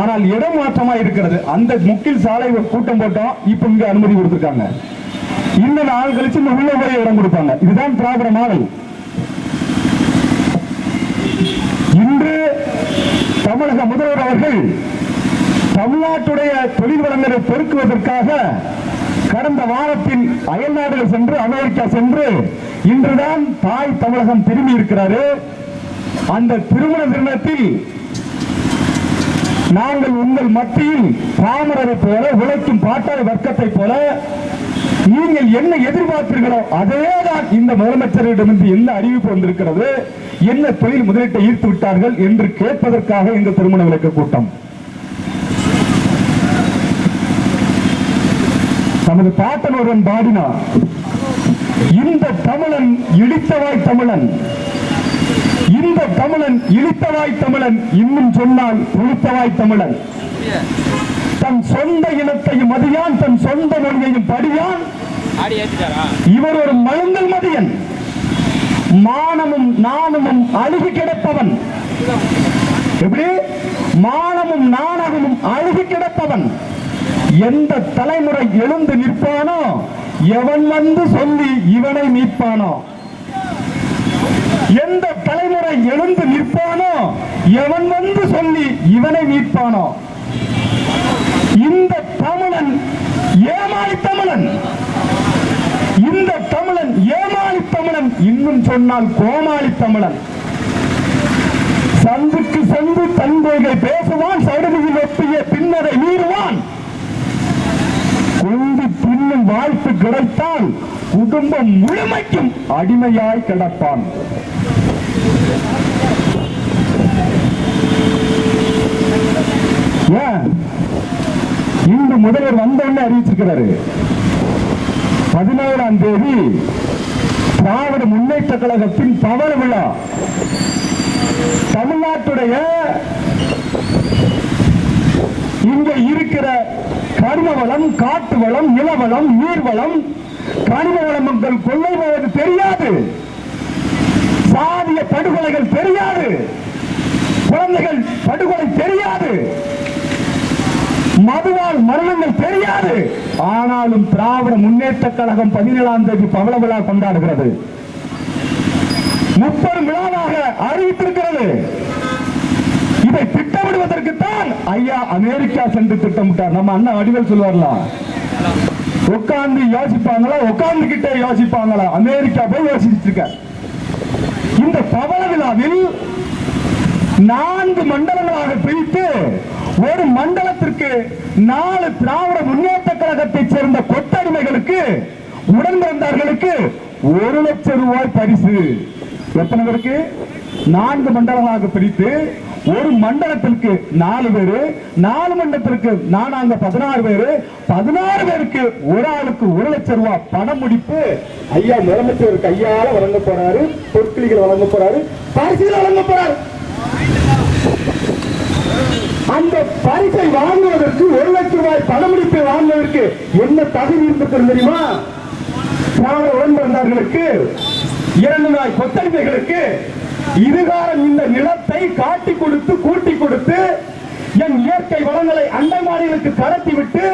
ஆனால் இடம் மாற்றமா இருக்கிறது. அந்த முக்கில் சாலை ஒரு கூட்டம் போட்டோம் இப்ப இங்க அனுமதி கொடுத்திருக்காங்க. இந்த நாள் கழிச்சு இந்த உள்ள போய் இடம் கொடுப்பாங்க. இதுதான் திராவிட மாடல். இன்று தமிழக முதல்வர் அவர்கள் தமிழ்நாட்டுடைய தொழில் வளங்களை பெருக்குவதற்காக கடந்த வாரத்தில் அயல் நாடுகள் சென்று அமெரிக்கா சென்று இன்றுதான் தாய் தமிழகம் திரும்பி இருக்கிறாரு அந்த திருமண தினத்தில் நாங்கள் உங்கள் மத்தியில் பாமரரை போல உழைக்கும் பாட்டாளி வர்க்கத்தை போல நீங்கள் என்ன எதிர்பார்த்தீர்களோ அதேதான் இந்த முதலமைச்சரிடமிருந்து என்ன அறிவிப்பு வந்திருக்கிறது என்ன தொழில் முதலீட்டை ஈர்த்து விட்டார்கள் என்று கேட்பதற்காக இந்த திருமண விளக்க கூட்டம். நமது பாட்டன் ஒருவன் பாடினார் இந்த தமிழன் இடித்தவாய் தமிழன் இந்த தமிழன் இழுத்தவாய் தமிழன் இன்னும் சொன்னால் புளித்தவாய் தமிழன். தன் சொந்த இனத்தையும் மதியான் தன் சொந்த மொழியையும் படியான். இவர் ஒரு மழுங்கல் மதியன். மானமும் நாணமும் அழுகி கிடப்பவன். எப்படி? மானமும் நாணகமும் அழுகி கிடப்பவன். எந்த தலைமுறை எழுந்து நிற்பானோ எவன் வந்து சொல்லி இவனை மீட்பானோ? எந்த தலைமுறை எழுந்து நிற்பானோ எவன் வந்து சொல்லி இவனை மீட்பானோ? இந்த தமிழன் ஏமாளி தமிழன். இந்த தமிழன் ஏமாளி தமிழன். இன்னும் சொன்னால் கோமாளி தமிழன். சந்துக்கு சந்து தன்கொள்கை பேசுவான் சடுதியில் ஒப்பிய பின்னரை மீறுவான். குந்தி பின்னும் வாய்ப்பு கிடைத்தால் குடும்பம் முழுமைக்கும் அடிமையாய் கிடப்பான். ஏன்? இன்று முதல்வர் வந்தோடனே அறிவிச்சிருக்கிறாரு. பதினேழாம் தேதி திராவிட முன்னேற்ற கழகத்தின் பவள விழா. தமிழ்நாட்டுடைய இங்க இருக்கிற கனிம வளம் காட்டு வளம் நிலவளம் நீர்வளம் கனிம மக்கள் கொள்ளை போவது தெரியாது. சாதிய படுகொலைகள் தெரியாது. குழந்தைகள் படுகொலை தெரியாது. மதுவால் மரணங்கள் தெரியாது. ஆனாலும் திராவிட முன்னேற்ற கழகம் பதினேழாம் தேதி பவள விழா கொண்டாடுகிறது. முப்பது விழாவாக அறிவித்திருக்கிறது. இதை திட்டமிடுவதற்கு தான் ஐயா அமெரிக்கா சென்று திட்டமிட்டார். நம்ம அண்ணன் அடிகள் சொல்லுவார்களா உட்கார்ந்து யோசிப்பாங்களா? உட்கார்ந்து கிட்டே யோசிப்பாங்களா? அமெரிக்கா போய் யோசிச்சிருக்க இந்த பவள விழாவில் நான்கு மண்டலங்களாக பிரித்து ஒரு மண்டலத்திற்கு நாலு திராவிட முன்னேற்ற கழகத்தைச் சேர்ந்த கொத்தடிமைகளுக்கு உடன் பிறந்தார்களுக்கு ஒரு லட்சம் ரூபாய் பரிசு. எத்தனை பேருக்கு? நான்கு மண்டலங்களாக பிரித்து ஒரு மண்டலத்திற்கு நாலு பேரு நாலு மண்டலத்திற்கு நானாங்க பதினாறு பேரு பதினாறு பேருக்கு ஒரு ஆளுக்கு ஒரு லட்சம் ரூபாய் பணம் முடிப்பு ஐயா முதலமைச்சர் கையால வழங்க போறாரு பொற்கிளிகள் வழங்க போறாரு பரிசுகள் வழங்க போறாரு. அந்த பரிசை வாங்குவதற்கு ஒரு லட்சம் ரூபாய் பணமுடிப்பை வாங்குவதற்கு என்ன தகுதி இருந்திருக்கிறது தெரியுமா? திராவிட உடன்பிறந்தார்களுக்கு இரண்டு நாய் கொத்தடிமைகளுக்கு இதுகாரம் இந்த நிலத்தை காட்டி கொடுத்து கூட்டி கொடுத்து என் இயற்கை வளங்களை அண்டை மாநிலங்களுக்கு கடத்தி விட்டு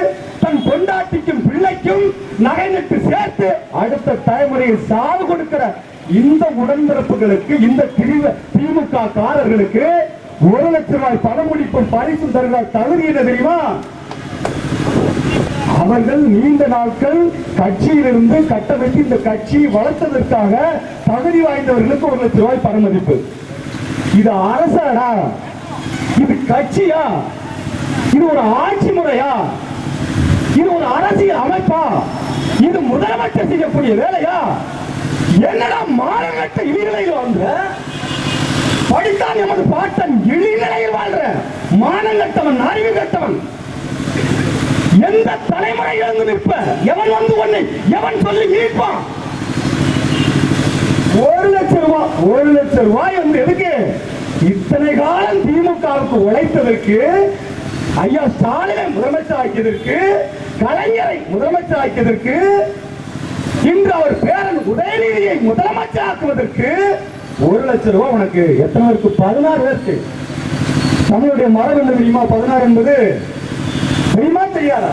தன் கொண்டாட்டிக்கும் பிள்ளைக்கும் நகை நட்டு சேர்த்து அடுத்த தலைமுறையில் சாவு கொடுக்கிற இந்த உடன்பிறப்புகளுக்கு இந்த திமுக காரர்களுக்கு ஒரு லட்சம் ரூபாய் பணமுடிப்பும் பரிசு தருகிறார் தகுதி என்ன தெரியுமா? அவர்கள் நீண்ட நாட்கள் கட்சியிலிருந்து கட்டமைத்து இந்த கட்சியை வளர்த்ததற்காக தகுதி வாய்ந்தவர்களுக்கு ஒரு லட்சம் ரூபாய் பணமதிப்பு இது அரசாடா? இது கட்சியா? இது ஒரு ஆட்சி முறையா? இது ஒரு அரசியல் அமைப்பா? இது முதலமைச்சர் செய்யக்கூடிய வேலையா? என்னடா மானங்கட்ட இழிநிலையில் வந்த? படித்தான் எமது பாட்டன் இழிநிலையில் வாழ்ற மானங்கட்டவன் அறிவு கட்டவன். எந்த தலைமுறை எழுந்து நிற்ப எவன் வந்து உன்னை எவன் சொல்லி மீட்பான்? ஒரு லட்சம் ரூபாய் ஒரு லட்சம் ரூபாய் வந்து எதுக்கு? இத்தனை காலம் திமுகவுக்கு உழைத்ததற்கு ஐயா ஸ்டாலினை முதலமைச்சர் ஆக்கியதற்கு கலைஞரை முதலமைச்சர் ஆக்கியதற்கு இன்று அவர் பேரன் உதயநிதியை முதலமைச்சர் ஆக்குவதற்கு ஒரு லட்சம் ரூபாய் உனக்கு. எத்தனை இருக்கு பதினாறு பேருக்கு. தமிழுடைய மரபு என்ன தெரியுமா? பதினாறு என்பது தெரியுமா? தெரியாதா?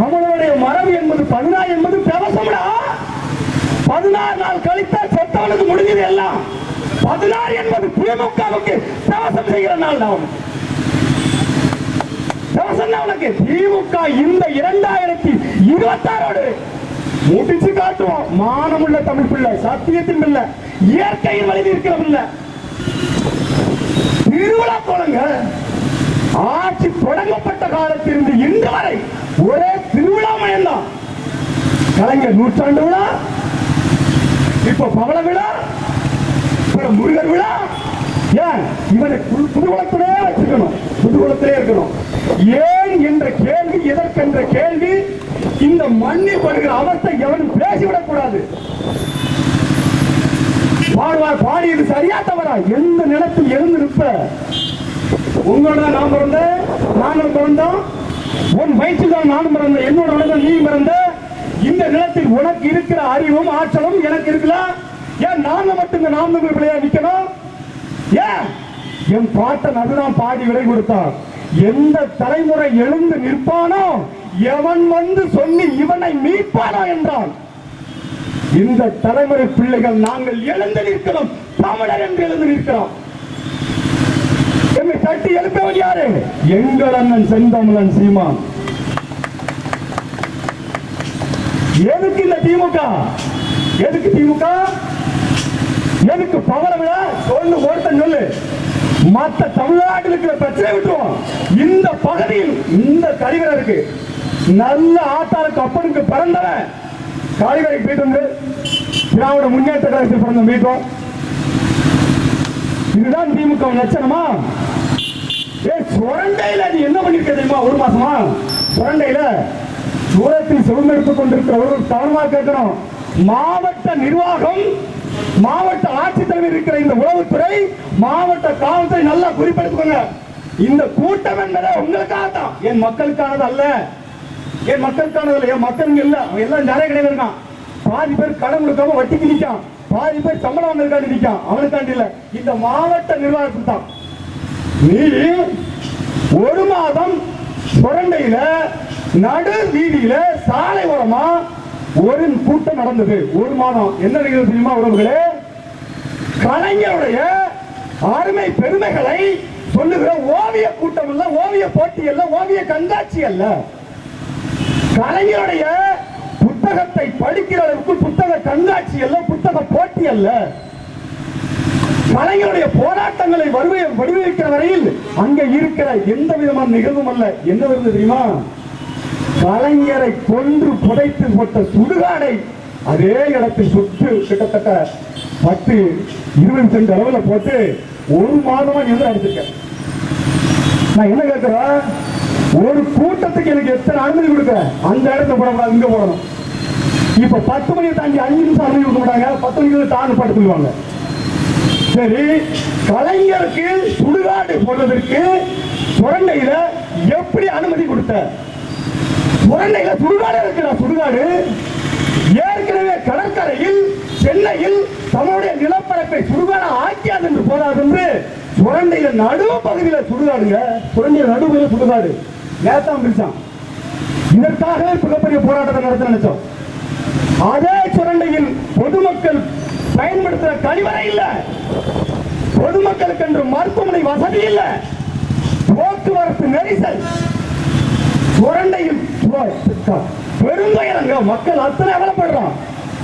நம்மளுடைய மரபு என்பது பதினாறு என்பது பிரவசம்டா பதினாறு நாள் கழித்தால் செத்தவனுக்கு முடிஞ்சது எல்லாம். பதினாறு என்பது திமுகவுக்கு பிரவசம் செய்கிற நாள் தான். பிரவசம் தான் உனக்கு. திமுக இந்த இரண்டாயிரத்தி இருபத்தாறோடு முடிச்சு காட்டுவோம். மானமுள்ள தமிழ் பிள்ளை சத்தியத்தின் பிள்ளை இயற்கையின் வலிமை இருக்கிற பிள்ளை. திருவிழா போலங்க ஆட்சி தொடங்கப்பட்ட காலத்திலிருந்து இன்று வரை ஒரே திருவிழா மயம்தான். கலைஞர் நூற்றாண்டு விழா இப்ப பவள விழா இப்ப முருகர் விழா. ஏன்? இவனை புது- புதுகுலத்திலே வச்சுக்கணும் புதுகுலத்திலே இருக்கணும். ஏன் என்ற கேள்வி எதற்கென்ற கேள்வி? இந்த மண்ணில் படுகிற அவஸ்தை எவனும் பேசிவிடக் கூடாது பாடுவார் பாடியது சரியா தவறா? எந்த நிலத்தில் எழுந்து நிற்ப? உங்களோட தான் நான் பிறந்த நானும் பிறந்தோம். உன் வயிற்று தான் நானும் பிறந்த என்னோட உலகம் நீ பிறந்த. இந்த நிலத்தில் உனக்கு இருக்கிற அறிவும் ஆற்றலும் எனக்கு இருக்கலாம் ஏன் நாங்க மட்டும் இந்த நான்கு பிள்ளையா நிக்கணும்? ஏன்? என் பாட்டன் அதுதான் பாடி விடை கொடுத்தான். எந்த தலைமுறை எழுந்து நிற்பானோ எவன் வந்து சொல்லி இவனை மீட்பானா என்றான் இந்த தலைமுறை பிள்ளைகள் நாங்கள் எழுந்து நிற்கிறோம் தமிழர் என்று எழுந்து நிற்கிறோம். என்னை தட்டி எழுப்பவன் யாரு? எங்கள் அண்ணன் செந்தமிழன் சீமான். எதுக்கு இந்த திமுக? எதுக்கு திமுக? எதுக்கு பவர விழா? சொல்லு ஒருத்தன் சொல்லு. மத்த தமிழ்நாட்டில் இருக்கிற பிரச்சனை விட்டுருவோம். இந்த பகுதியில் இந்த கழிவறருக்கு நல்ல ஆத்தாளுக்கு அப்பனுக்கு பிறந்தவன். காய்கறி போயிட்டு வந்து திராவிட முன்னேற்ற கழகத்தில் பிறந்த மீட்டும் இதுதான் திமுக லட்சணமா? ஏ சுரண்டையில நீ என்ன பண்ணிருக்க தெரியுமா ஒரு மாசமா? சுரண்டையில தூரத்தில் சுதந்திரத்துக் கொண்டிருக்கிற ஒரு கவனமா கேட்கணும். மாவட்ட நிர்வாகம் மாவட்ட ஆட்சித்தலைவர் இருக்கிற இந்த உளவுத்துறை மாவட்ட காவல்துறை நல்லா குறிப்பிடுத்துக்கோங்க. இந்த கூட்டம் உங்களுக்காக உங்களுக்காகத்தான். என் மக்களுக்கானது அல்ல. என் மக்களுக்கானது ஏன் என் மக்கள் இல்ல. அவன் எல்லாம் நிறைய கிடையாது இருக்கான். பாதி பேர் கடன் கொடுக்காம வட்டிக்கு நிற்கான் பாதி பேர் சம்பளம் வாங்கிருக்காண்டி நிற்கான் அவனுக்காண்டி இல்ல. இந்த மாவட்ட நிர்வாகத்துக்கு தான். நீ ஒரு மாதம் சுரண்டையில நடு வீதியில சாலை ஓரமா ஒரு கூட்டம் நடந்தது. ஒரு மாதம். என்ன நிகழ்வு தெரியுமா உறவுகளே? கலைஞருடைய அருமை பெருமைகளை சொல்லுகிற ஓவிய கூட்டம் அல்ல ஓவிய போட்டி அல்ல ஓவிய கண்காட்சி அல்ல. கலைஞருடைய புத்தகத்தை படிக்கிற அளவுக்கு புத்தக கண்காட்சி அல்ல புத்தக போட்டி அல்ல. கலைஞருடைய போராட்டங்களை வருவை வடிவமைக்கிற வரையில் அங்க இருக்கிற எந்த விதமான நிகழ்வும் அல்ல. என்ன வருது தெரியுமா? கலைஞரை கொன்று புதைத்து போட்ட சுடுகாடை அதே இடத்தில் சுட்டு கிட்டத்தட்ட பத்து இருபது சென்ட் அளவுல போட்டு ஒரு மாதமா நீ வந்து அடிச்சிருக்க நான் என்ன கேட்கிறேன் ஒரு கூட்டத்துக்கு எனக்கு எத்தனை அனுமதி கொடுக்க? அந்த இடத்துல போடக்கூடாது இங்க போடணும். இப்ப பத்து மணியை தாண்டி அஞ்சு நிமிஷம் அனுமதி கொடுக்க மாட்டாங்க. பத்து மணிக்கு தாண்டு பாட்டு சொல்லுவாங்க. சரி கலைஞருக்கு சுடுகாடு போடுறதற்கு சுரண்டையில எப்படி அனுமதி கொடுத்த? சுரண்டையில சுடுகாடு இருக்கிற சுடுகாடு. ஏற்கனவே கடற்கரையில் சென்னையில் தன்னுடைய நிலப்பரப்பை சுடுகாடு ஆக்கியாது என்று போராது என்று சுரண்டையில நடுவு பகுதியில சுடுகாடுங்க. சுரண்டையில நடுவில் சுடுகாடு. நேத்தான் பிரிச்சான் இதற்காகவே மிகப்பெரிய போராட்டத்தை நடத்த நினைச்சோம். அதே சுரண்டையில் பொதுமக்கள் பயன்படுத்துற கழிவறை இல்ல. பொதுமக்களுக்கு என்று மருத்துவமனை வசதி இல்ல. போக்குவரத்து நெரிசல். சுரண்டையில் சுவ- பெருந்துயரங்க மக்கள் அத்தனை அவலப்படுறான்.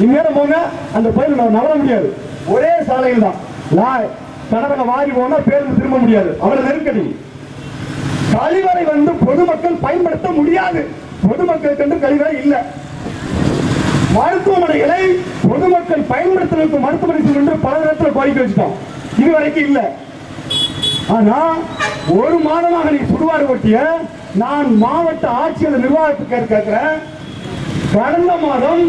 இந்நேரம் போங்க அந்த பயிர் நவர முடியாது. ஒரே சாலையில் தான் லா- கடற்கரை வாரி போனா பேருந்து திரும்ப முடியாது. அவ்வளவு நெருக்கடி. கழிவறை வந்து பொதுமக்கள் பயன்படுத்த முடியாது. பொதுமக்களுக்கு என்று கழிவறை இல்லை. மருத்துவமனைகளை பொதுமக்கள் பயன்படுத்துவதற்கு மருத்துவமனை என்று பல நேரத்தில் கோரிக்கை வச்சுட்டோம். இதுவரைக்கும் இல்லை. ஆனா ஒரு மாதமாக நீ சுடுகாடு ஓட்டிய நான் மாவட்ட ஆட்சியர் நிர்வாகத்துக்கு கேட்கிறேன் கடந்த மாதம்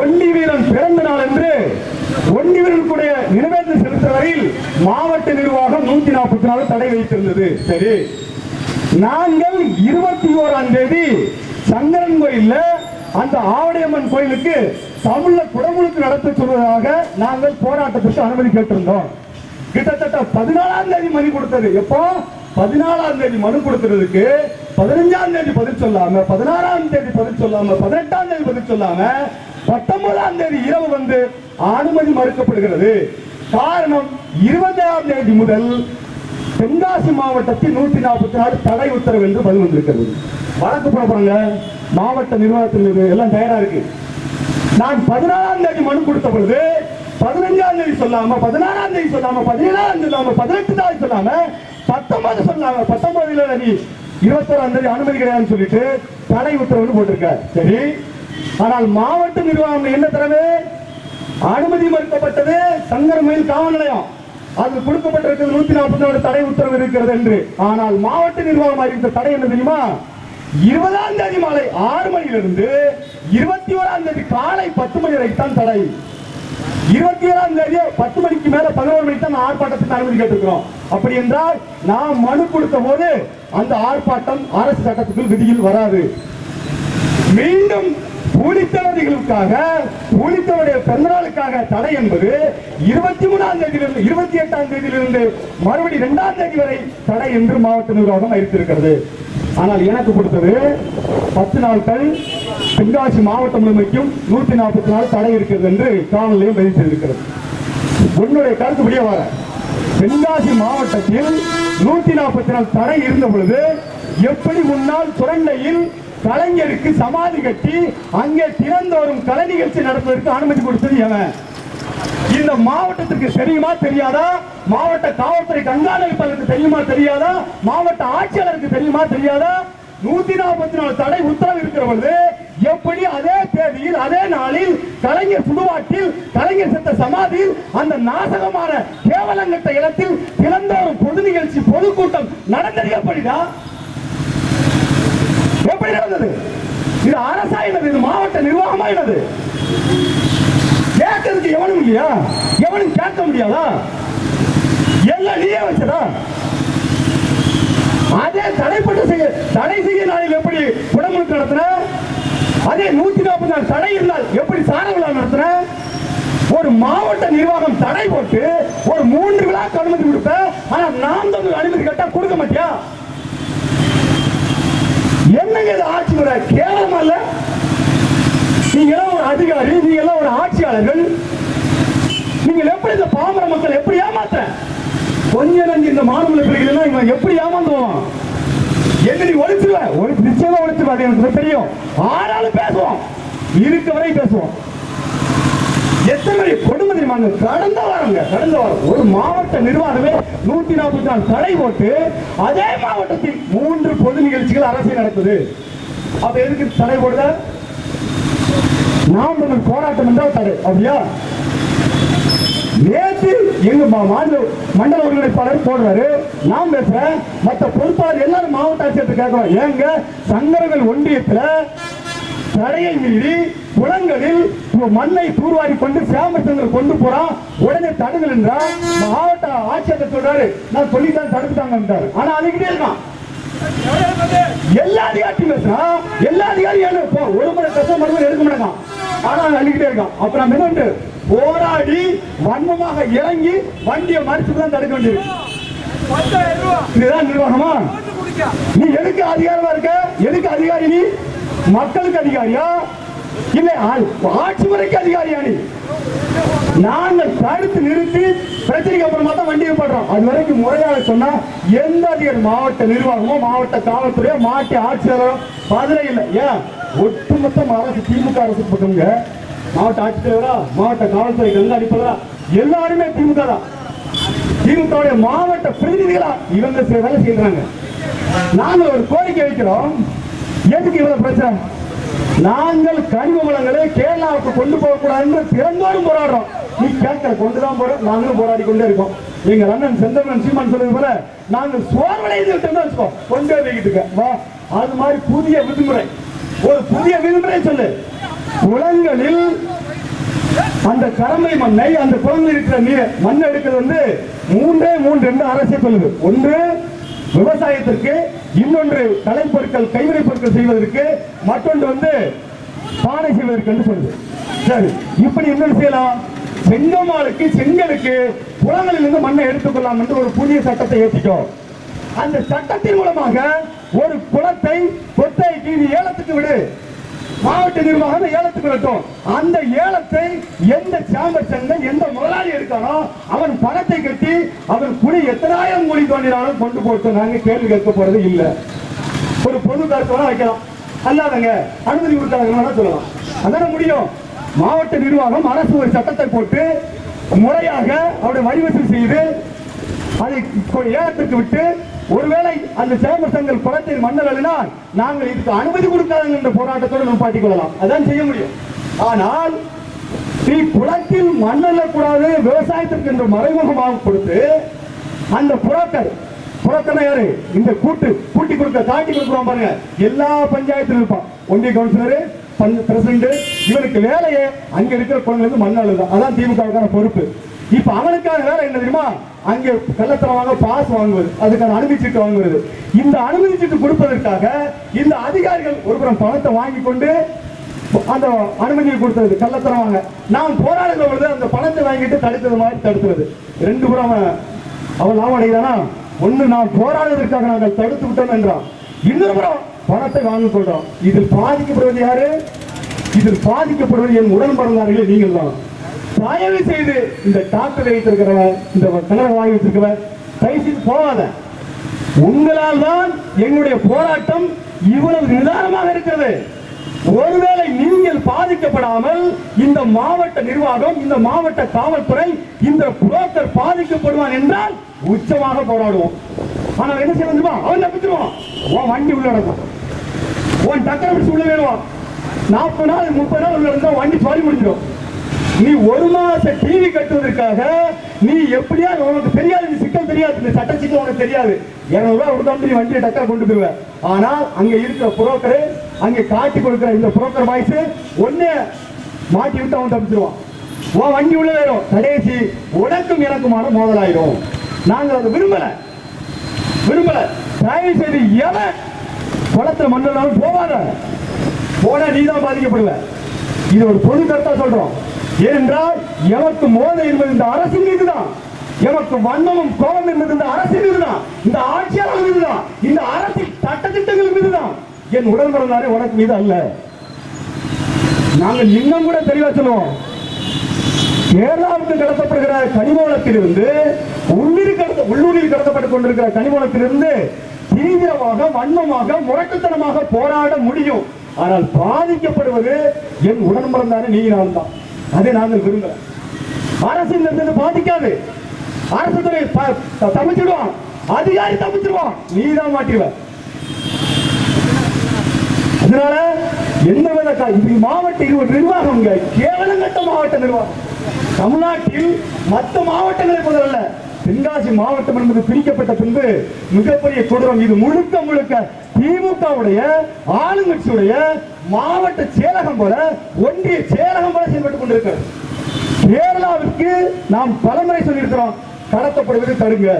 ஒண்டி வீரன் பிறந்த நாள் என்று ஒண்டி வீரனுடைய செலுத்த வரையில் மாவட்ட நிர்வாகம் நூத்தி நாற்பத்தி நாலு தடை வைத்திருந்தது. சரி. நாங்கள் இருபத்தி ஓராம் தேதி சங்கரன் கோயில்ல அந்த ஆவடையம்மன் கோயிலுக்கு தமிழ்ல குடமுழுக்கு நடத்த சொல்வதாக நாங்கள் போராட்டத்திற்கு அனுமதி கேட்டிருந்தோம். கிட்டத்தட்ட பதினாலாம் தேதி மணி கொடுத்தது. எப்போ? பதினாலாம் தேதி மனு கொடுத்ததுக்கு பதினஞ்சாம் தேதி பதில் சொல்லாம பதினாறாம் தேதி பதில் சொல்லாம பதினெட்டாம் தேதி பதில் சொல்லாம பத்தொன்பதாம் தேதி இரவு வந்து அனுமதி மறுக்கப்படுகிறது. காரணம் இருபதாம் தேதி முதல் தென்காசி மாவட்டத்தில் நூத்தி நாற்பத்தி நாலு தடை உத்தரவு என்று பதில் வந்திருக்கிறது. வழக்கு போட போறாங்க மாவட்ட நிர்வாகத்தில் எல்லாம் தயாரா இருக்கு. நான் பதினாறாம் தேதி மனு கொடுத்த பொழுது பதினஞ்சாம் தேதி சொல்லாம பதினாறாம் தேதி சொல்லாம பதினேழாம் தேதி சொல்லாம பதினெட்டு தேதி சொல்லாம பத்தொன்பது சொல்லாம பத்தொன்பதுல நீ இருபத்தோராம் தேதி அனுமதி கிடையாதுன்னு சொல்லிட்டு தடை உத்தரவு போட்டிருக்க சரி. ஆனால் மாவட்ட நிர்வாகம் என்ன தரவு? அனுமதி மறுக்கப்பட்டது சங்கரமயில் காவல் நிலையம். அது கொடுக்கப்பட்டிருக்கிறது நூத்தி நாற்பத்தி நாலு தடை உத்தரவு இருக்கிறது என்று. ஆனால் மாவட்ட நிர்வாகம் அறிவித்த தடை என்ன தெரியுமா? இருபதாம் தேதி மாலை ஆறு மணியிலிருந்து இருபத்தி ஓராம் தேதி காலை பத்து மணி வரைக்கும் தான் தடை. இருபத்தி ஏழாம் தேதி பத்து மணிக்கு மேல பதினோரு மணிக்கு தான் ஆர்ப்பாட்டத்துக்கு அனுமதி கேட்டிருக்கிறோம். அப்படி என்றால் நாம் மனு கொடுத்த போது அந்த ஆர்ப்பாட்டம் அரசு சட்டத்துக்குள் விதியில் வராது. மீண்டும் பூலித்தவதிகளுக்காக பூலித்தவருடைய பிறந்தநாளுக்காக தடை என்பது இருபத்தி மூணாம் தேதியிலிருந்து இருபத்தி எட்டாம் தேதியிலிருந்து மறுபடி இரண்டாம் தேதி வரை தடை என்று மாவட்ட நிர்வாகம் அறிவித்திருக்கிறது. ஆனால் எனக்கு கொடுத்தது பத்து நாட்கள் தென்காசி மாவட்டம் முழுமைக்கும் நூத்தி நாற்பத்தி நாலு தடை இருக்கிறது என்று காணொலியும் பதிவு செய்திருக்கிறது. உன்னுடைய கருத்துப்படியே வர. தென்காசி மாவட்டத்தில் நூத்தி நாற்பத்தி நாலு தடை இருந்த பொழுது எப்படி முன்னால் சுரண்டையில் கலைஞருக்கு சமாதி கட்டி அங்கே திறந்தோறும் கலை நிகழ்ச்சி நடப்பதற்கு அனுமதி கொடுத்தது எவன் இந்த மாவட்டத்திற்கு தெரியுமா தெரியாதா? மாவட்ட காவல்துறை கண்காணிப்பாளருக்கு தெரியுமா தெரியாதா? மாவட்ட ஆட்சியாளருக்கு தெரியுமா தெரியாதா? நூத்தி நாற்பத்தி நாலு தடை உத்தரவு இருக்கிற பொழுது எப்படி அதே தேதியில் அதே நாளில் கலைஞர் சுடுவாட்டில் கலைஞர் செத்த சமாதியில் அந்த நாசகமான கேவலங்கட்ட இடத்தில் திறந்தோறும் பொது நிகழ்ச்சி பொதுக்கூட்டம் நடந்தது எப்படிதான் நடந்தது இது அரசாயினது இது மாவட்ட நிர்வாகமாயினது. கேட்கறதுக்கு எவனும் இல்லையா? எவனும் கேட்க முடியாதா? எல்லாம் நீயே வச்சதா? அதே தடைப்பட்டு செய்ய தடை செய்ய நாளில் எப்படி உடம்புக்கு நடத்தின? அதே நூத்தி நாற்பது நாள் தடை இருந்தால் எப்படி சார விழா நடத்தின? ஒரு மாவட்ட நிர்வாகம் தடை போட்டு ஒரு மூன்று விழா அனுமதி கொடுத்த ஆனா நாம் தான் அனுமதி கேட்டா கொடுக்க மாட்டியா? என்னங்க இது ஆட்சி முறை? கேவலமா இல்ல? நீங்க எல்லாம் ஒரு அதிகாரி நீங்க எல்லாம் ஒரு ஆட்சியாளர்கள். நீங்க எப்படி இந்த பாமர மக்கள் எப்படி ஏமாத்த கொஞ்ச நஞ்சு இந்த மாநில பிள்ளைகள் இவன் எப்படி ஏமாந்துவான்? என்ன நீ ஒழிச்சிருவ? ஒரு நிச்சயமா ஒழிச்சிருவ அது எனக்கு தெரியும். ஆனாலும் பேசுவோம் இருக்க வரை பேசுவோம் எத்தனை கொடுமை தெரியுமா? கடந்த வாரங்க கடந்த வாரம் ஒரு மாவட்ட நிர்வாகமே நூத்தி நாற்பத்தி நாலு தடை போட்டு அதே மாவட்டத்தில் மூன்று பொது நிகழ்ச்சிகள் அரசு நடக்குது. அப்ப எதுக்கு தடை போடுத? நாம் தமிழ் போராட்டம் என்றால் தடை அப்படியா? நேற்று எங்க மா- மாநில மண்டல ஒருங்கிணைப்பாளர் போடுறாரு. நான் பேசுறேன் மற்ற பொறுப்பாளர் எல்லாரும் மாவட்ட ஆட்சியர் கேட்கிறோம் ஏங்க சங்கரங்கள் ஒன்றியத்துல தடையை மீறி குளங்களில் மண்ணை தூர்வாரி கொண்டு சேமச்சந்திரன் கொண்டு போறான். உடனே தடுங்கள் என்றால் மாவட்ட ஆட்சியர் சொல்றாரு நான் சொல்லித்தான் தடுத்துட்டாங்க ஆனா அதுக்கிட்டே இருக்கான். எல்லா அதிகாரியும் பேசுறான் எல்லா அதிகாரியும் ஒரு முறை பேச மறுபடியும் எடுக்க மாட்டான். ஆனா அள்ளிக்கிட்டே இருக்கான். அப்புறம் நம்ம என்ன? போராடி வன்மமாக இறங்கி வண்டியை மறிச்சு தான் தடுக்க வேண்டியது இதுதான் நிர்வாகமா? நீ எதுக்கு அதிகாரமா இருக்க? எதுக்கு அதிகாரி நீ? மக்களுக்கு அதிகாரியா? இல்லை ஆட்சி முறைக்கு அதிகாரியா நீ? நாங்கள் தடுத்து நிறுத்தி பிரச்சனைக்கு அப்புறமா தான் வண்டியை போடுறோம். அது வரைக்கும் முறையாக சொன்னா எந்த அதிகாரி மாவட்ட நிர்வாகமோ மாவட்ட காவல்துறையோ மாவட்ட ஆட்சியரோ பதிலே இல்லை. ஏன்? ஒட்டுமொத்த அரசு திமுக அரசு பக்கங்க மாவட்ட ஆட்சித்தலைவரா? மாவட்ட காவல்துறை அடிப்பதா எல்லாருமே திமுக தான். திமுக மாவட்ட பிரதிநிதிகளா? இவங்க சில வேலை செய்யறாங்க. நாங்கள் ஒரு கோரிக்கை வைக்கிறோம். எதுக்கு இவ்வளவு பிரச்சனை? நாங்கள் கனிம வளங்களை கேரளாவுக்கு கொண்டு போகக்கூடாது என்று திறந்தோறும் போராடுறோம். நீ கேட்கல கொண்டுதான் போற நாங்களும் போராடி கொண்டே இருக்கோம். எங்க அண்ணன் செந்தமன் சீமான் சொல்றது போல நாங்கள் சோர்வடைந்து விட்டோம்னு வச்சுக்கோ கொண்டே போய்கிட்டு இருக்க. வா அது மாதிரி புதிய விதிமுறை. ஒரு புதிய விதிமுறை சொல்லு. குளங்களில் அந்த கரமை மண்ணை அந்த குளங்கள் இருக்கிற நீர் மண் எடுக்கிறது வந்து மூன்றே மூன்று என்று அரசே சொல்லுது. ஒன்று விவசாயத்திற்கு இன்னொன்று கலைப்பொருட்கள் கைவினைப் பொருட்கள் செய்வதற்கு மற்றொன்று வந்து பானை செய்வதற்கு என்று சொல்லுது. சரி இப்படி என்ன செய்யலாம். செங்கமாளுக்கு செங்கலுக்கு குளங்களில் இருந்து மண்ணை எடுத்துக்கொள்ளலாம் என்று ஒரு புதிய சட்டத்தை ஏற்றிட்டோம். அந்த சட்டத்தின் மூலமாக ஒரு குளத்தை கொத்தை இது ஏலத்துக்கு விடு. மாவட்ட நிர்வாகம் ஏலத்துக்கு விடட்டும் அந்த ஏலத்தை எந்த சேம்பர் சங்கம் எந்த முதலாளி இருக்கானோ அவன் பணத்தை கட்டி அவன் குழி எத்தனாயிரம் குழி தோண்டினாலும் கொண்டு போட்டு நாங்க கேள்வி கேட்க போறது இல்ல. ஒரு பொது கருத்தோட வைக்கலாம். அல்லாதங்க அனுமதி கொடுத்தாங்க சொல்லலாம். அதான முடியும்? மாவட்ட நிர்வாகம் அரசு ஒரு சட்டத்தை போட்டு முறையாக அவருடைய வரிவசூல் செய்து அதை கொ- ஏலத்துக்கு விட்டு ஒருவேளை அந்த சேமசங்கள் குளத்தில் மண்ணல் அள்ளினால் நாங்கள் இதுக்கு அனுமதி கொடுக்காது என்ற போராட்டத்தோடு நம்ம பாட்டிக் கொள்ளலாம் அதான் செய்ய முடியும். ஆனால் நீ குளத்தில் மண்ணல்ல கூடாது விவசாயத்திற்கு என்று மறைமுகமாக கொடுத்து அந்த புரோக்கர் புரோக்கர் யாரு? இந்த கூட்டு கூட்டி கொடுக்க காட்டி கொடுக்குறோம் பாருங்க. எல்லா பஞ்சாயத்திலும் இருப்பான். ஒன்றிய கவுன்சிலரு பிரசிடண்ட் இவனுக்கு வேலையே அங்க இருக்கிற குழந்தைங்களுக்கு மண்ணாளு தான் அதான் திமுகவுக்கான பொறுப்பு. இப்ப அவனுக்கான வேலை என்ன தெரியுமா? அங்கே கள்ளத்தரம் வாங்க பாஸ் வாங்குவது அதுக்கான அனுமதி சீட்டு வாங்குவது. இந்த அனுமதி சீட்டு கொடுப்பதற்காக இந்த அதிகாரிகள் ஒருபுறம் பணத்தை வாங்கி கொண்டு அந்த அனுமதியை கொடுத்தது கள்ளத்தனமாக வாங்க. நாம் போராடுகிற பொழுது அந்த பணத்தை வாங்கிட்டு தடுத்தது மாதிரி தடுத்துறது ரெண்டு புறம் அவன் அவன் லாபம் அடைகிறானா? ஒண்ணு நாம் போராடுவதற்காக நாங்கள் தடுத்து விட்டோம் என்றான். இன்னொரு புறம் பணத்தை வாங்கி கொள்றோம். இதில் பாதிக்கப்படுவது யாரு? இதில் பாதிக்கப்படுவது என் உடன் பிறந்தார்களே நீங்கள் தான் தயவு செய்து இந்த டாக்டர் வைத்திருக்கிறவன் இந்த கிணறு வாங்கி வச்சிருக்கிறவன் தயவு செய்து போகாத. உங்களால் தான் எங்களுடைய போராட்டம் இவ்வளவு நிதானமாக இருக்கிறது. ஒருவேளை நீங்கள் பாதிக்கப்படாமல் இந்த மாவட்ட நிர்வாகம் இந்த மாவட்ட காவல்துறை இந்த புரோக்கர் பாதிக்கப்படுவான் என்றால் உச்சமாக போராடுவோம். ஆனா என்ன செய்ய தெரியுமா? அவன் தப்பிச்சிருவான். உன் வண்டி உள்ள நடக்கும். உன் டக்கரை பிடிச்சி உள்ள வேணுவான் நாற்பது நாள் முப்பது நாள் உள்ள இருந்தா வண்டி சொல்லி முடிஞ்சிடும். நீ ஒரு மாச டிவி கட்டுவதற்காக நீ எப்படியா உனக்கு தெரியாது இந்த சிக்கல் தெரியாது இந்த சட்ட சிக்கல் உனக்கு தெரியாது. இருநூறு ரூபாய் நீ வண்டியை டக்கா கொண்டு போயிருவேன் ஆனால் அங்க இருக்கிற புரோக்கரு அங்க காட்டி கொடுக்கிற இந்த புரோக்கர் பாய்ஸ் ஒண்ணு மாட்டி விட்டு அவன் தப்பிச்சிருவான் உன் வண்டி உள்ள வேணும் கடைசி உனக்கும் எனக்குமான மோதலாயிரும். நாங்கள் அதை விரும்பல. விரும்பல. தயவு செய்து எவன் குளத்துல மண்ணாலும் போவாத. போனா நீ தான் பாதிக்கப்படுவ. இது ஒரு பொது கருத்தா சொல்றோம். ஏனென்றால் எமக்கு மோதல் என்பது இந்த அரசின் மீதுதான். எமக்கு வன்மமும் கோபம் என்பது இந்த அரசின் மீதுதான். இந்த ஆட்சியாளர் மீதுதான். இந்த அரசின் சட்டத்திட்டங்கள் மீதுதான். என் உடல் பிறந்தாரே உனக்கு மீது அல்ல. நாங்கள் இன்னும் கூட தெளிவா சொல்லுவோம். கேரளாவுக்கு கடத்தப்படுகிற கனிமூலத்திலிருந்து உள்ளூரில் கடத்த உள்ளூரில் கடத்தப்பட்டுக் கொண்டிருக்கிற கனிமூலத்திலிருந்து தீவிரமாக வன்மமாக முரட்டுத்தனமாக போராட முடியும். ஆனால் பாதிக்கப்படுவது என் உடன் பிறந்தானே நீ நான் தான் அதை நாங்கள் விரும்பல அரசு இந்த பாதிக்காது. அரசு துறை ப- தப்பிச்சிடுவான் அதிகாரி தப்பிச்சிடுவான் நீ தான் மாட்டிடுவ அதனால எந்த வித மாவட்ட ஒரு நிர்வாகம் கேவலங்கட்ட மாவட்ட நிர்வாகம். தமிழ்நாட்டில் மற்ற மாவட்டங்களை முதல்ல தென்காசி மாவட்டம் என்பது பிரிக்கப்பட்ட பின்பு மிகப்பெரிய கொடூரம். இது முழுக்க முழுக்க திமுகவுடைய ஆளுங்கட்சியுடைய மாவட்ட செயலகம் போல ஒன்றிய செயலகம் போல செயல்பட்டுக் கொண்டிருக்கிறது. கேரளாவிற்கு நாம் பலமுறை சொல்லியிருக்கிறோம் கடத்தப்படுவதை தடுங்க.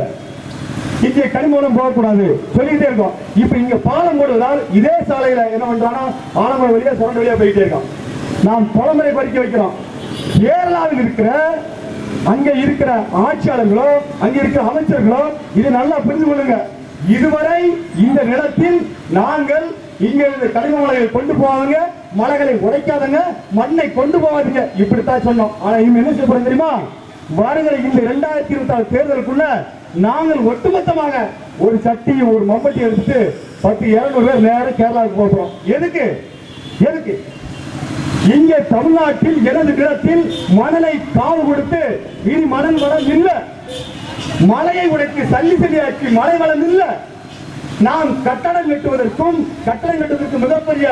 இங்கே கனிமூலம் போகக்கூடாது. சொல்லிட்டே இருக்கோம். இப்ப இங்க பாலம் போடுவதால் இதே சாலையில என்ன பண்றானா ஆலமரம் வழியா சுரண்ட வழியா போயிட்டே இருக்கோம். நாம் பலமுறை பறிக்க வைக்கிறோம். கேரளாவில் இருக்கிற அங்க இருக்கிற ஆட்சியாளர்களோ அங்க இருக்கிற அமைச்சர்களோ இது நல்லா புரிந்து கொள்ளுங்க. இதுவரை இந்த நிலத்தில் நாங்கள் இங்க இருந்து கனிம மலைகளை கொண்டு போவாங்க மலைகளை உடைக்காதங்க மண்ணை கொண்டு போவாதீங்க இப்படித்தான் சொன்னோம். ஆனா இவங்க என்ன செய்ய போறோம் தெரியுமா? வருகிற இந்த இரண்டாயிரத்தி இருபத்தி ஆறு தேர்தலுக்குள்ள நாங்கள் ஒட்டுமொத்தமாக ஒரு சட்டி ஒரு மம்பட்டி எடுத்துட்டு பத்து இருநூறு பேர் நேரம் கேரளாவுக்கு போகிறோம் எதுக்கு? எதுக்கு? இங்கே தமிழ்நாட்டில் எனது நிலத்தில் மணலை காவு கொடுத்து இனி மணல் வளம் இல்ல. மலையை உடைத்து சல்லி சல்லியாக்கி மலை வளம் இல்ல. நாம் கட்டடம் கட்டுவதற்கும் கட்டடம் கட்டுவதற்கு மிகப்பெரிய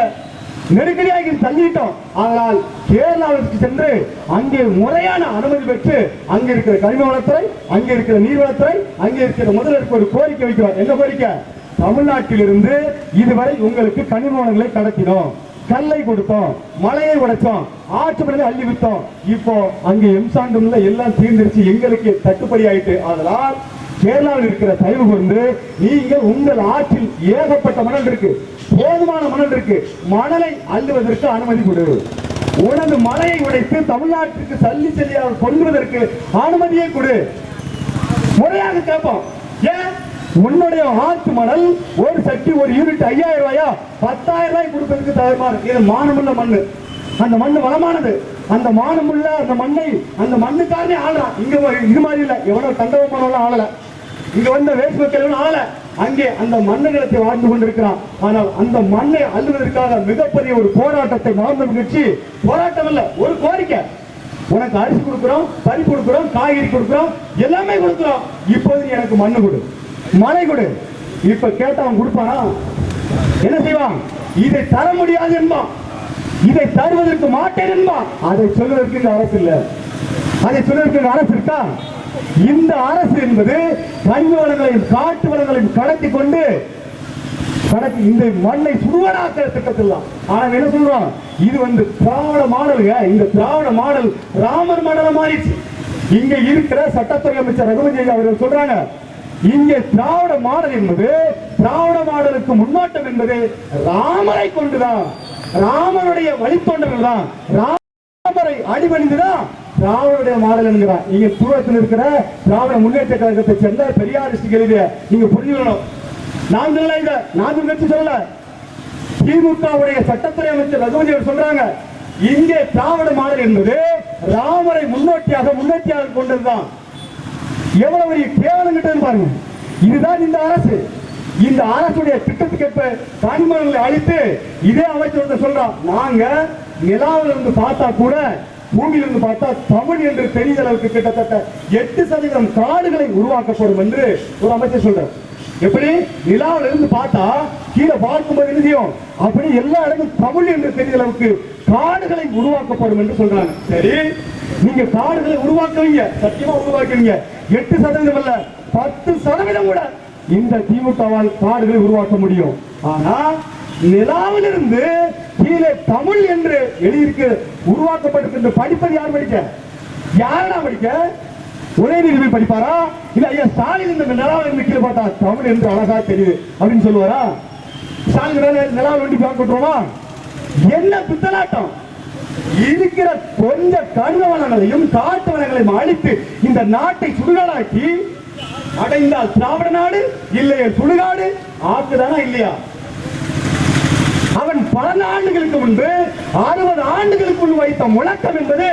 நெருக்கடியாக தள்ளிட்டோம் ஆனால் கேரளாவிற்கு சென்று அங்கே முறையான அனுமதி பெற்று அங்கே இருக்கிற கனிம வளத்துறை அங்கே இருக்கிற நீர்வளத்துறை அங்கே இருக்கிற முதலருக்கு ஒரு கோரிக்கை வைக்கிறோம் என்ன கோரிக்கை? தமிழ்நாட்டிலிருந்து இதுவரை உங்களுக்கு கனிம வளங்களை கடத்தினோம். கல்லை கொடுத்தோம் மலையை உடைச்சோம் மலையை அள்ளி விட்டோம். இப்போ அங்க எம்சாண்டுல எல்லாம் தீர்ந்துருச்சு. எங்களுக்கு தட்டுப்படி ஆயிட்டு. அதனால் கேரளாவில் இருக்கிற தயவு கொண்டு நீங்கள் உங்கள் ஆற்றில் ஏகப்பட்ட மணல் இருக்கு. போதுமான மணல் இருக்கு. மணலை அள்ளுவதற்கு அனுமதி கொடு. உனது மலையை உடைத்து தமிழ்நாட்டிற்கு சல்லி செல்லியாக கொள்வதற்கு அனுமதியை கொடு. முறையாக கேட்போம். ஏன்? உன்னுடைய ஆத்து மணல் ஒரு சட்டி ஒரு யூனிட் ஐயாயிரம் ரூபாயா? பத்தாயிரம் ரூபாய் கொடுப்பதற்கு தயாரமா இருக்கு. இது மானமுள்ள மண்ணு. அந்த மண் வளமானது. அந்த மானமுள்ள அந்த மண்ணை அந்த மண்ணுக்காரனே ஆளலாம் இங்க இது மாதிரி இல்ல. எவ்வளவு தண்டவ மனம் ஆளல. இங்க வந்த வேஸ்ட் மக்கள் ஆள. அங்கே அந்த மண்ணு வாழ்ந்து கொண்டிருக்கிறான். ஆனால் அந்த மண்ணை அள்ளுவதற்காக மிகப்பெரிய ஒரு போராட்டத்தை மறந்து நிகழ்ச்சி போராட்டம் இல்ல ஒரு கோரிக்கை. உனக்கு அரிசி கொடுக்குறோம் பறி கொடுக்குறோம் காய்கறி கொடுக்குறோம் எல்லாமே கொடுக்குறோம். இப்போது எனக்கு மண்ணு கொடு. மழை கொடு. இப்ப கேட்டவன் கொடுப்பானா? என்ன செய்வான்? இதை தர முடியாது என்பான். இதை தருவதற்கு மாட்டேன் என்பான். அதை சொல்வதற்கு இந்த அரசு இல்லை. அதை சொல்வதற்கு இந்த அரசு இருக்கா? இந்த அரசு என்பது கனிம வளங்களையும் காட்டு வளங்களையும் கடத்தி கொண்டு கடத்தி இந்த மண்ணை சுடுவனாக்கிற திட்டத்தில் தான் ஆனா என்ன சொல்றோம்? இது வந்து திராவிட மாடலுங்க இந்த திராவிட மாடல் ராமர் மண்டலம் மாறிடுச்சு. இங்க இருக்கிற சட்டத்துறை அமைச்சர் ரகுபதி அவர்கள் சொல்றாங்க இங்கே திராவிட மாடல் என்பது திராவிட மாடலுக்கு முன்னோட்டம் என்பது ராமரை கொண்டுதான். ராமனுடைய வழித்தொண்டர்கள் தான் ராமரை அடிபணிந்துதான் திராவிடைய மாடல் என்கிறார். நீங்க தூரத்தில் இருக்கிற திராவிட முன்னேற்ற கழகத்தை சேர்ந்த பெரியாரிஸ்ட் எழுதிய நீங்க புரிஞ்சுக்கணும் நான் சொல்லல இத. நான் கட்சி சொல்லல. திமுகவுடைய சட்டத்துறை அமைச்சர் ரகுபதி அவர் சொல்றாங்க இங்கே திராவிட மாடல் என்பது ராமரை முன்னோட்டியாக முன்னோட்டியாக கொண்டதுதான். எவ்வளவு பெரிய கேவலம் கிட்டது பாருங்க. இதுதான் இந்த அரசு. இந்த அரசுடைய திட்டத்துக்கேற்ப தனிமனங்களை அழித்து இதே அமைச்சர் வந்து சொல்றான் நாங்க நிலாவில் இருந்து பார்த்தா கூட பூமியிலிருந்து பார்த்தா தமிழ் என்று தெரிந்த அளவுக்கு கிட்டத்தட்ட எட்டு சதவீதம் காடுகளை உருவாக்கப்படும் என்று ஒரு அமைச்சர் சொல்றார். எப்படி? நிலாவில இருந்து பார்த்தா கீழே பார்க்கும்போது என்ன செய்யும்? அப்படி எல்லா இடங்களும் தமிழ் என்று தெரிந்த அளவுக்கு காடுகளை உருவாக்கப்படும் என்று சொல்றாங்க. சரி நீங்க காடுகளை உருவாக்குவீங்க சத்தியமா உருவாக்குவீங்க எட்டு சதவீதம் அல்ல பத்து சதவீதம் கூட இந்த திமுகவால் காடுகளை உருவாக்க முடியும். ஆனா நிலாவிலிருந்து கீழே தமிழ் என்று எழுதியிருக்கு உருவாக்கப்பட்டிருக்கின்ற படிப்பது யார் படிக்க? யாரா படிக்க? ஒரே போய் படிப்பாரா? இல்ல ஐயா ஸ்டாலின் இந்த நிலாவில் இருந்து கீழே பார்த்தா தமிழ் என்று அழகா தெரியுது. அப்படின்னு சொல்லுவாரா? ஸ்டாலின் நிலாவில் வண்டி பார்க்க விட்டுருவோமா என்ன பித்தலாட்டம்? இருக்கிற கொஞ்ச கனிம வளங்களையும் காட்டு வளங்களையும் அழித்து இந்த நாட்டை சுடுகாடாக்கி அடைந்தால் திராவிட நாடு இல்லையே சுடுகாடு ஆக்குதானா இல்லையா? அவன் பல ஆண்டுகளுக்கு முன்பு அறுபது ஆண்டுகளுக்குள் வைத்த முழக்கம் என்பது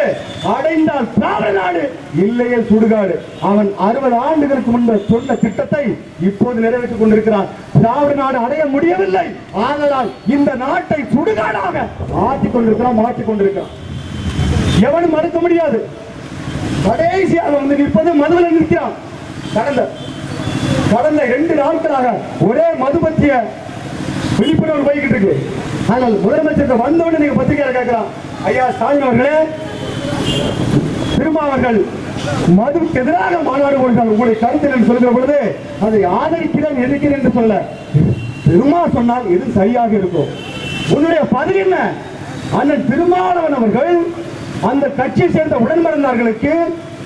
அடைந்தால் திராவிட நாடு இல்லையே சுடுகாடு. அவன் அறுபது ஆண்டுகளுக்கு முன்பு சொன்ன திட்டத்தை இப்போது நிறைவேற்றிக் கொண்டிருக்கிறான். திராவிட நாடு அடைய முடியவில்லை. ஆதலால் இந்த நாட்டை சுடுகாடாக ஆக்கிக் கொண்டிருக்கிறான் மாற்றிக் கொண்டிருக்கிறான். எவனும் மறுக்க முடியாது. கடைசியாக வந்து நிற்பது மதுவில் நிற்கிறான். கடந்த கடந்த ரெண்டு நாட்களாக ஒரே மது பற்றிய விழிப்புணர்வு போய்கிட்டு இருக்கு. ஆனால் முதலமைச்சர் வந்தோடனே நீங்க பத்திரிகையாளர் கேட்கலாம். ஐயா ஸ்டாலின் அவர்களே திருமாவர்கள் மதுவுக்கு எதிராக மாநாடு கொடுத்தால் உங்களுடைய கருத்து என்று சொல்கிற பொழுது அதை ஆதரிக்கிறேன் எதிர்க்கிறேன் என்று சொல்ல திருமா சொன்னால் எது சரியாக இருக்கும்? உன்னுடைய பதில் என்ன? அண்ணன் திருமாவளவன் அவர்கள் அந்த கட்சியை சேர்ந்த உடன்பிறந்தார்களுக்கு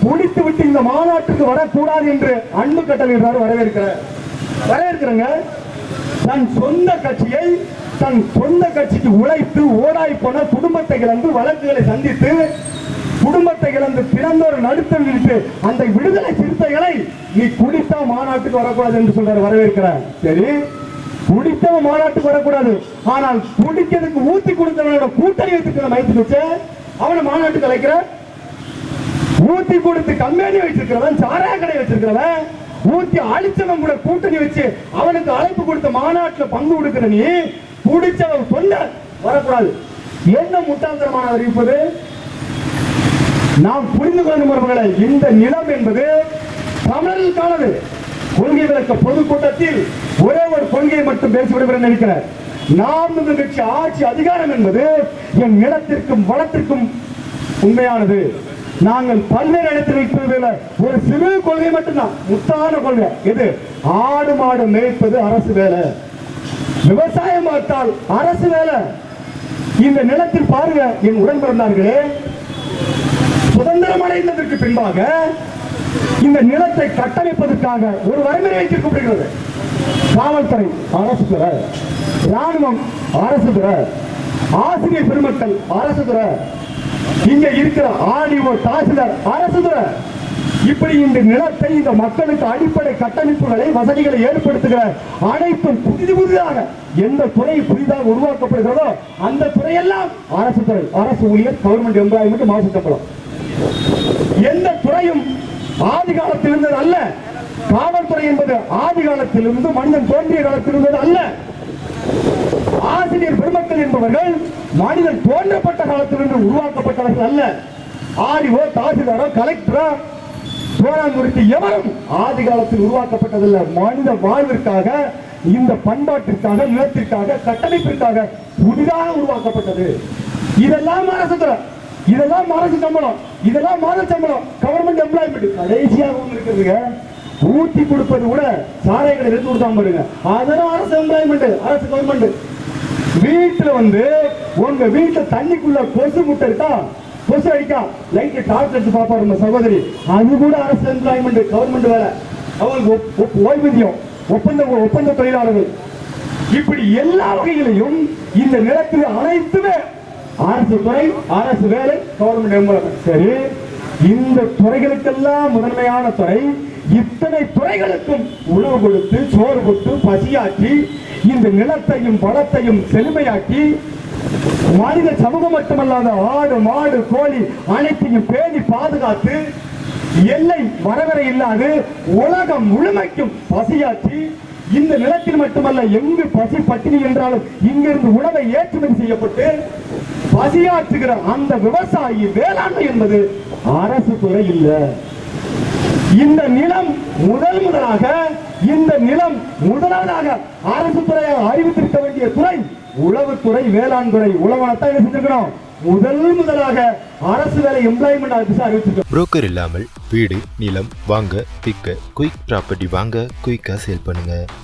குடித்து விட்டு இந்த மாநாட்டுக்கு வரக்கூடாது என்று அன்பு கட்டளையிடுறாரு வரவேற்கிறார். வரவேற்கிறேங்க. தன் சொந்த கட்சியை தன் சொந்த கட்சிக்கு உழைத்து ஓடாய் போன குடும்பத்தை இழந்து வழக்குகளை சந்தித்து குடும்பத்தை இழந்து பிறந்தோர் நடுத்தல் விட்டு அந்த விடுதலை சிறுத்தைகளை நீ குடித்தா மாநாட்டுக்கு வரக்கூடாது என்று சொல்றாரு வரவேற்கிறார். சரி குடித்தவன் மாநாட்டுக்கு வரக்கூடாது. ஆனால் குடிக்கிறதுக்கு ஊத்தி கொடுத்தவனோட கூட்டணி வச்சிருக்கிற மயத்து வச்சு அவனை மாநாட்டுக்கு அழைக்கிற ஊத்தி கொடுத்து கம்பெனி வச்சிருக்கிறவன் சாராய கடை வச்சிருக்கிறவன் ஊத்தி அழிச்சவன் கூட கூட்டணி வச்சு அவனுக்கு அழைப்பு கொடுத்த மாநாட்டில் பங்கு கொடுக்கிற நீ குடிச்சவன் சொல்ல வரக்கூடாது. என்ன முட்டாள்தனமான அறிவிப்பது நாம் புரிந்து கொள்ளும் இந்த நிலம் என்பது தமிழர்களுக்கானது கொள்கை விளக்க பொதுக்கூட்டத்தில் ஒரே ஒரு கொள்கையை மட்டும் பேசி நினைக்கிறார் நினைக்கிறேன். நாம் கட்சி ஆட்சி அதிகாரம் என்பது என் நிலத்திற்கும் வளத்திற்கும் உண்மையானது. நாங்கள் பல்வேறு இடத்தில் வைப்பதில் ஒரு சிறு கொள்கை மட்டும்தான். முத்தான கொள்கை. எது? ஆடு மாடு மேய்ப்பது அரசு வேலை. விவசாயம் பார்த்தால் அரசு வேலை. இந்த நிலத்தில் பாருங்க என் உடன் பிறந்தார்களே. சுதந்திரம் அடைந்ததற்கு பின்பாக இந்த நிலத்தை கட்டமைப்பதற்காக ஒரு வரைமுறை வைத்திருக்கப்படுகிறது காவல்துறை அரசு துறை. ராணுவம் அரசு துறை. ஆசிரியர் பெருமக்கள் அரசு துறை. இங்க இருக்கிற ஆடிஓ தாசில்தார் அரசு துறை இப்படி இந்த நிலத்தை இந்த மக்களுக்கு அடிப்படை கட்டமைப்புகளை வசதிகளை ஏற்படுத்துகிற அனைத்தும் புதிது புதிதாக எந்த துறை புதிதாக உருவாக்கப்படுகிறதோ அந்த துறையெல்லாம் அரசு துறை அரசு ஊழியர் கவர்மெண்ட் எம்ப்ளாய்மெண்ட் மாசு சம்பளம் எந்த துறையும் ஆதி காலத்தில் இருந்தது அல்ல. காவல்துறை என்பது ஆதி காலத்திலிருந்து மனிதன் தோன்றிய காலத்தில் இருந்தது அல்ல. ஆசிரியர் என்பவர்கள் மனிதன் தோன்றப்பட்ட காலத்திலிருந்து உருவாக்கப்பட்டவர்கள் அல்ல. ஆடிஓ தாசில்தாரோ கலெக்டரோ தோராங்குறித்து எவரும் ஆதி காலத்தில் உருவாக்கப்பட்டதல்ல. மனித வாழ்விற்காக இந்த பண்பாட்டிற்காக நிலத்திற்காக கட்டமைப்பிற்காக புதிதாக உருவாக்கப்பட்டது. இதெல்லாம் அரசு இதெல்லாம் அரசு சம்பளம். இதெல்லாம் மாத சம்பளம். கவர்மெண்ட் எம்ப்ளாய்மெண்ட் கடைசியாக ஒன்று ஊட்டி கொடுப்பது கூட சாலைகளை எடுத்து கொடுத்தாம பாருங்க. அதெல்லாம் அரசு எம்ப்ளாய்மெண்ட் அரசு கவர்மெண்ட் வீட்டுல வந்து உங்க வீட்டுல தண்ணிக்குள்ள கொசு முட்டை இருக்கா? கொசு அடிக்கா? லைட் டார்ச் அடிச்சு பாப்பாரு நம்ம சகோதரி. அது கூட அரசு எம்ப்ளாய்மெண்ட் கவர்மெண்ட் வேலை. அவங்களுக்கு ஓய்வூதியம் ஒப்பந்த ஒப்பந்த தொழிலாளர்கள். இப்படி எல்லா வகையிலையும் இந்த நிலத்தில் அனைத்துமே அரசு துறை அரசு வேலை கவர்மெண்ட் எம்ப்ளாய்மெண்ட் சரி இந்த துறைகளுக்கெல்லாம் முதன்மையான துறை இத்தனை துறைகளுக்கும் உணவு கொடுத்து சோறு கொடுத்து பசியாற்றி இந்த நிலத்தையும் வளத்தையும் செழுமையாக்கி மனித சமூகம் மட்டுமல்லாத ஆடு மாடு கோழி அனைத்தையும் பேணி பாதுகாத்து எல்லை வரவரை இல்லாது உலகம் முழுமைக்கும் பசியாற்றி இந்த நிலத்தில் மட்டுமல்ல எங்கு பசி பட்டினி என்றாலும் இங்கிருந்து உணவை ஏற்றுமதி செய்யப்பட்டு பசியாற்றுகிற அந்த விவசாயி வேளாண்மை என்பது அரசு துறை இல்லை. இந்த நிலம் முதல் முதலாக இந்த நிலம் முதலாவதாக அரசு துறையாக அறிவித்திருக்க வேண்டிய துறை உளவுத்துறை வேளாண் துறை உழவனத்தான் என்ன செஞ்சிருக்கிறோம் முதல் முதலாக அரசு வேலை எம்ப்ளாய்மெண்ட் ஆஃபீஸ் அறிவிச்சிருக்கோம் புரோக்கர் இல்லாமல் வீடு நிலம் வாங்க விற்க குயிக் ப்ராப்பர்ட்டி வாங்க குயிக்கா சேல் பண்ணுங்க.